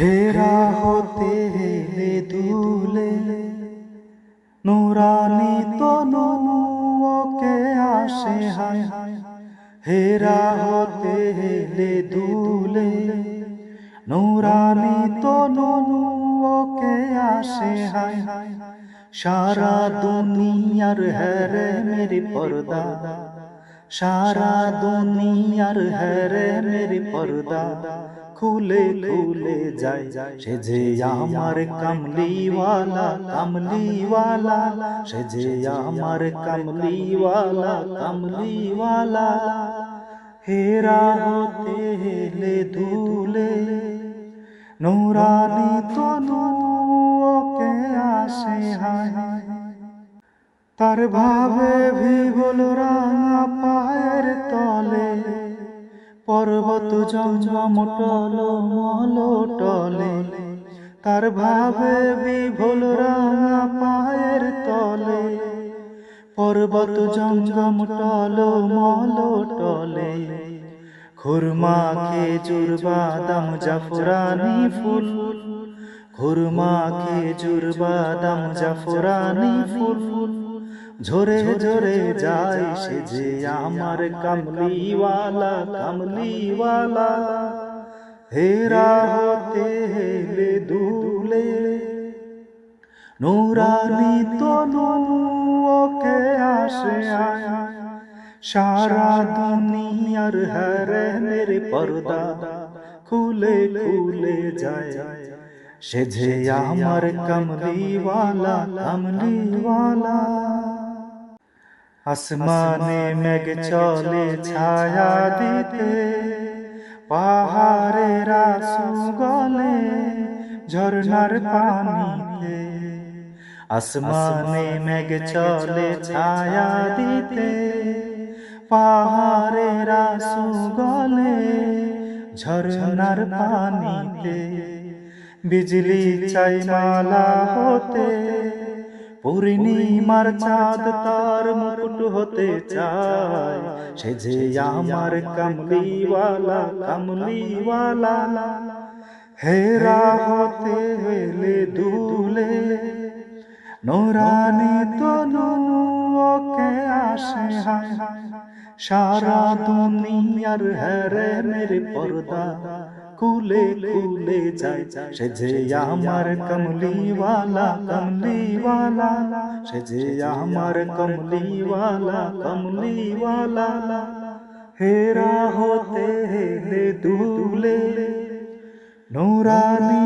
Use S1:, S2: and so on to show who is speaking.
S1: হেরা হতে হেলে দুলে নুরানি তনু ওকে আসে হায়। হেরা হতে হেলে দুলে নুরানি তনু ওকে আসে হায়। সারা দুনিয়ার হরে মেরি পর্দা, সারা দুনিয়ার হরে মেরি পর্দা খুলে খুলে যায়। সে যে আমার কামলিওয়ালা কামলিওয়ালা সে যে আমার কামলিওয়ালা কামলিওয়ালা। হেরা হতে হেলে ধুলে নুরানি তনু ওকে আসে হায়। তার ভাবে ভিগল রাঙা পর্বত জমজম টল মল তার ভাবে বিভোল রাঙা পায়ের তলে। পর্বত জমজম টল মল টলে খুরমা, খেজুর, বাদাম, জাফরানি ফুল। খুরমা, খেজুর, বাদাম, জাফরানি ফুল। ঝরে ঝরে যায় সে যে আমার কামলিওয়ালা কামলিওয়ালা হেরা হতে হেলে দুলে। নুরানি তনু ওকে আসে আয়। সারা দুনিয়ার হরে মেরে পর্দা খুলে খুলে যায়। সে যে আমার কমলিওয়ালা কমলিওয়ালা। আসমানে মেঘ চলে ছায়া দিতে, পাহাড়ের আসু গলে ঝর্ণার পানিতে। আসমানে মেঘ চলে ছায়া দিতে, পাহাড়ের আসু গলে ঝর্ণার পানিতে। বিজলি চাই মালা হতে পূর্ণিমার চাঁদ তার মুকুট হতে চায়। সে যে আমার কামলিওয়ালা কমলিওয়ালা। হেরা হতে হেলে দুলে নোরানি তনু ওকে আসে হায়। সারা দুনিয়ার হরে মেরে পর্দা। কুলে কুলে যায় সে যে আমার কমলিওয়ালা কমলিওয়ালা সে যে আমার কমলিওয়ালা কমলিওয়ালা হেরা হতে হেলে দুলে নুরানি তনু ওকে